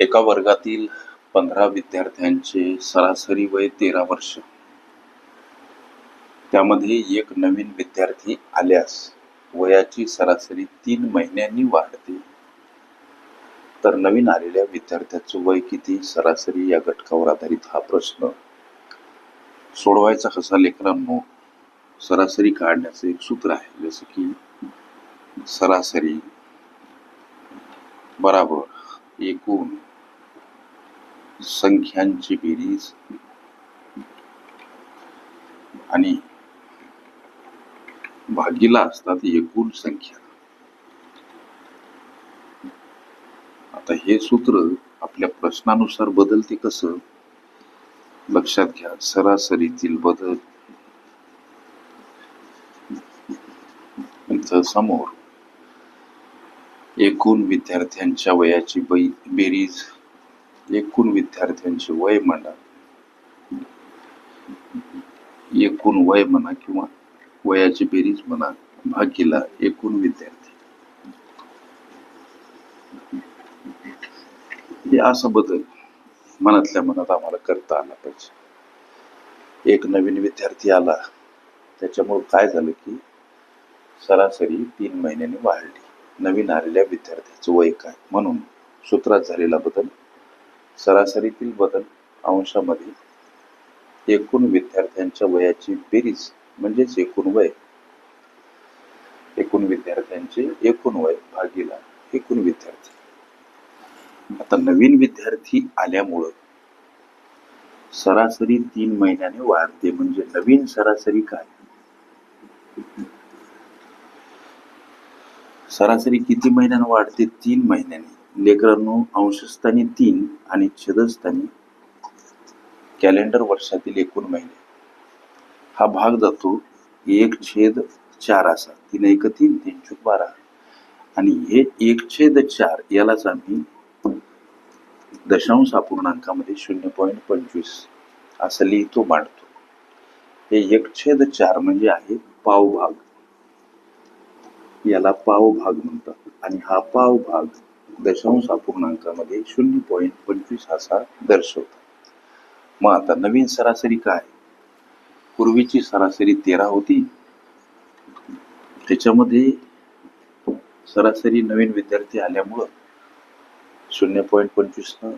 एका वर्गातील पंधरा विद्यार्थ्यांचे सरासरी वय तेरा वर्ष. त्यामध्ये एक नवीन विद्यार्थी आल्यास वयाची सरासरी तीन महिन्यांनी वाढते. तर नवीन आलेल्या विद्यार्थ्याचं वय किती? सरासरी या घटकावर आधारित हा प्रश्न. सोडवायचा कसा लेकरांनो? सरासरी काढण्याचं एक सूत्र आहे जसं की सरासरी बराबर एकूण संख्यांची बेरीज. आणि भागीला असतात एकूण संख्या. आता हे सूत्र आपल्या प्रश्नानुसार बदलते कसं? लक्षात घ्या सरासरीतील बदल. समोर एकूण विद्यार्थ्यांच्या वयाची बै बेरीज. एकूण विद्यार्थ्यांचे वय म्हणा एकूण वय म्हणा किंवा वयाची बेरीज म्हणा भागीला एकूण विद्यार्थी. हे असं बदल मनातल्या मनात आम्हाला करता आला पाहिजे. एक नवीन विद्यार्थी आला त्याच्यामुळे काय झालं की सरासरी तीन महिन्यांनी वाढली. नवीन आलेल्या विद्यार्थ्याचं वय काय? म्हणून सूत्रात झालेला बदल सरासरीतील बदल अंशामध्ये एकूण विद्यार्थ्यांच्या वयाची बेरीज म्हणजेच एकूण वय. एकूण विद्यार्थ्यांचे एकूण वय भागीला एकूण विद्यार्थी. आता नवीन विद्यार्थी आल्यामुळं सरासरी तीन महिन्याने वाढते म्हणजे नवीन सरासरी काय? सरासरी किती महिन्याने वाढते? तीन महिन्याने. लेकरांनो अंशस्थानी तीन आणि छेदस्थानी कॅलेंडर वर्षातील एकूण महिने. हा भाग जातो एक छेद चार असा. तीन एक तीन तीन चूक बारा. आणि हे एक छेद चार यालाच आम्ही दशांश अपूर्णांकामध्ये शून्य पॉईंट पंचवीस असं लिहितो मांडतो. हे एक छेद चार म्हणजे आहे पावभाग याला पाव भाग म्हणतात. आणि हा पाव भाग दशांश अपूर्णांकामध्ये शून्य पॉईंट पंचवीस असा दर्शवतो. मग आता नवीन सरासरी काय? पूर्वीची सरासरी तेरा होती. त्याच्यामध्ये सरासरी नवीन विद्यार्थी आल्यामुळं शून्य पॉईंट पंचवीसनं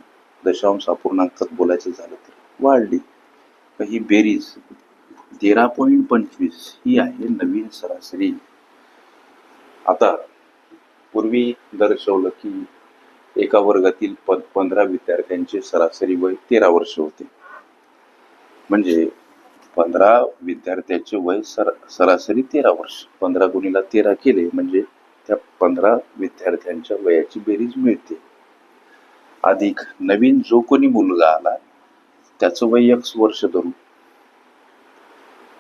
दशांश अपूर्णांकात बोलायचं झालं तर वाढली. ही बेरीज तेरा पॉईंट पंचवीस ही आहे नवीन सरासरी. आता पूर्वी दर्शवलं की एका वर्गातील प पंधरा विद्यार्थ्यांचे सरासरी वय तेरा वर्ष होते. म्हणजे पंधरा विद्यार्थ्याचे वय सर सरासरी तेरा वर्ष. पंधरा गुणीला तेरा केले म्हणजे त्या पंधरा विद्यार्थ्यांच्या वयाची बेरीज मिळते. अधिक नवीन जो कोणी मुलगा आला त्याचं वय एक वर्ष धरू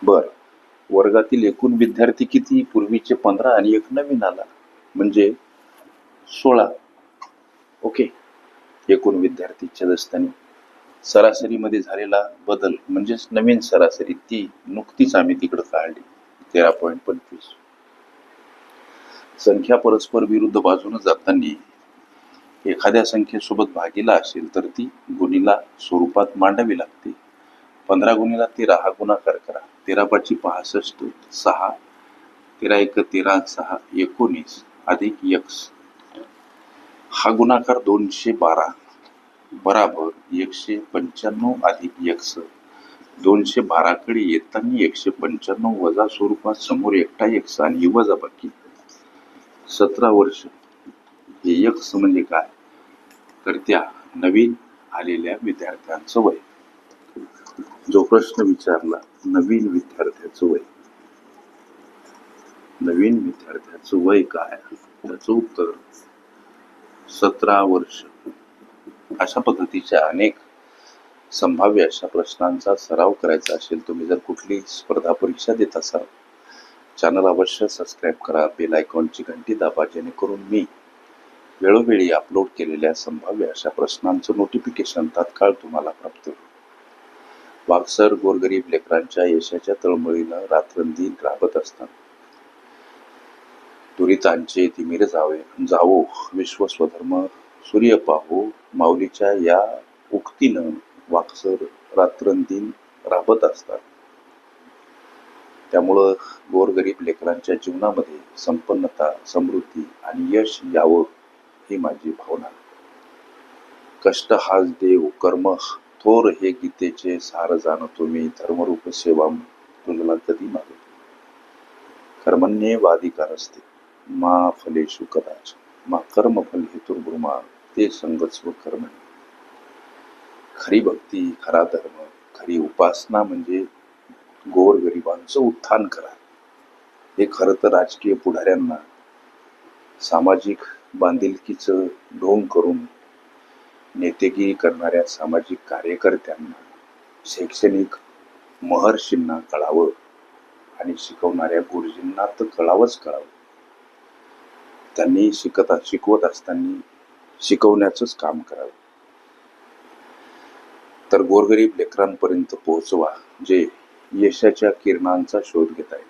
बर वर्गातील एकूण विद्यार्थी किती? पूर्वीचे पंधरा आणि एक नवीन आला. म्हणजे सोळा. ओके. एकूण विद्यार्थी छदस्थानी. सरासरीमध्ये झालेला बदल म्हणजेच नवीन सरासरी ती नुकतीच आम्ही तिकडं काढली. तेरा पॉईंट पंचवीस. संख्या परस्पर विरुद्ध बाजूने जाताना एखाद्या संख्येसोबत भागीला असेल तर ती गुणीला स्वरूपात मांडावी लागते. पंधरा गुणीला तेरा हा गुणाकार करा. तेरा पाची पासष्ट सहा. तेरा एक तेरा सहा एकोणीस. अधिक यक्स हा गुणाकार दोनशे बारा बराबर एकशे पंच्याण्णव अधिक यक्ष दोनशे बाराकडे येताना एकशे पंच्याण्णव वजा स्वरूपात समोर एकटा यक्ष आणि वजा बाकी. सतरा वर्ष. हे यक्ष म्हणजे काय? तर त्या नवीन आलेल्या विद्यार्थ्यांचं वय. जो प्रश्न विचारला नवीन विद्यार्थ्याचं वय. नवीन विद्यार्थ्याचं वय काय त्याचं उत्तर सतरा वर्ष. अशा पद्धतीच्या अनेक संभाव्य अशा प्रश्नांचा सराव करायचा असेल तुम्ही जर कुठली स्पर्धा परीक्षा देत असाल चॅनल अवश्य सबस्क्राईब करा बेल आयकॉनची घंटी दाबा जेणेकरून मी वेळोवेळी अपलोड केलेल्या संभाव्य अशा प्रश्नांचं नोटिफिकेशन तात्काळ तुम्हाला प्राप्त होईल. वागसर गोरगरीब लेकरांच्या यशाच्या तळमळीला रात्रंदिन राबत असतात. दुरितांचे तिमिर जावे जावो विश्व स्वधर्म सूर्य पाहो माऊलीच्या या उक्तीनं वाक्सर रात्रंदिन राबत असतात. त्यामुळं गोरगरीब लेकरांच्या जीवनामध्ये संपन्नता समृद्धी आणि यश यावं ही माझी भावना. कष्ट हाच देव कर्म थोर हे गीतेचे सार जाणतो मी धर्मरूप सेवा तुझला कधी मागतो कर्मण्ये वाधिकार असते मा फलेषु कदाच मा कर्मफल हेतुर्ब्रुमा ते संगत्स्व कर्म खरी भक्ती खरा धर्म खरी उपासना म्हणजे गोर गरिबांचं उत्थान करा. हे खरं तर राजकीय पुढाऱ्यांना सामाजिक बांधिलकीचं ढोंग करून नेतेगिरी करणाऱ्या सामाजिक कार्यकर्त्यांना शैक्षणिक महर्षींना कळावं आणि शिकवणाऱ्या गुरुजींना तर कळावंच कळावं. त्यांनी शिकत शिकवत असताना शिकवण्याचंच काम करावं. तर गोरगरीब लेकरांपर्यंत पोहोचवा जे यशाच्या किरणांचा शोध घेत आहेत.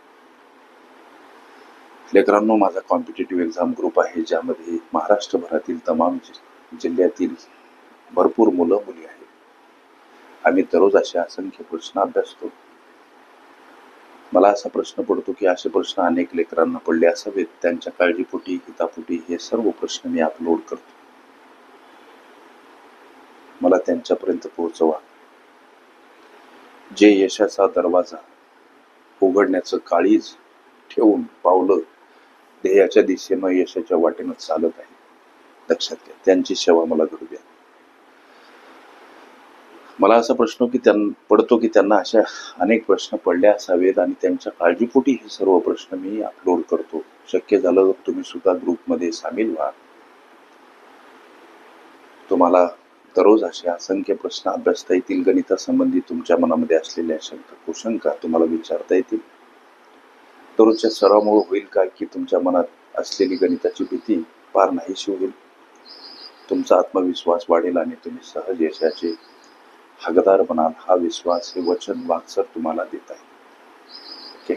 लेकरांनो माझा कॉम्पिटेटिव्ह एक्झाम ग्रुप आहे ज्यामध्ये महाराष्ट्रभरातील तमाम जिल्ह्यातील भरपूर मुलं मुली आहेत. आम्ही दररोज असे असंख्य प्रश्न अभ्यासतो मला असा प्रश्न पडतो की असे प्रश्न अनेक लेकरांना पडले असावेत. त्यांच्या काळजीपोटी हितापोटी हे सर्व प्रश्न मी अपलोड करतो. मला त्यांच्यापर्यंत पोहोचवा. जे यशाचा दरवाजा उघडण्याचं काळीज ठेवून पावलं ध्येयाच्या दिशेनं यशाच्या वाटेनं चालत आहे. लक्षात घ्या त्यांची सेवा मला घडू मला असा प्रश्न की त्यां पडतो की त्यांना अशा अनेक प्रश्न पडले असावेत आणि त्यांच्या काळजीपोटी हे सर्व प्रश्न मी अपलोड करतो. शक्य झालं तर तुम्ही सुद्धा ग्रुपमध्ये सामील व्हा. तुम्हाला दररोज असे असंख्य प्रश्न अभ्यासता येतील गणितासंबंधी तुमच्या मनामध्ये असलेल्या शंका कुशंका तुम्हाला विचारता येतील. दररोजच्या सरावामुळे होईल का की तुमच्या मनात असलेली गणिताची भीती फार नाहीशी होईल? तुमचा आत्मविश्वास वाढेल आणि तुम्ही सहज यशाचे हकदार बनाल हा विश्वास हे वचन वागसर तुम्हाला देत आहे. ओके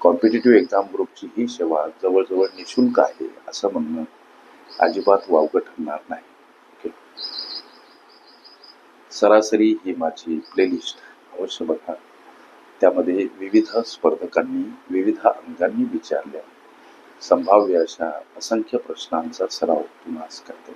कॉम्पिटेटिव्ह एक्झाम ग्रुपची ही सेवा जवळजवळ निशुल्क आहे असं म्हणणं अजिबात वावगं ठरणार नाही. ओके सरासरी ही माझी प्लेलिस्ट अवश्य बघा. त्यामध्ये विविध स्पर्धकांनी विविध अंगांनी विचारल्या. संभाव्य अशा असंख्य प्रश्नांचा सराव तुम्हाला करतो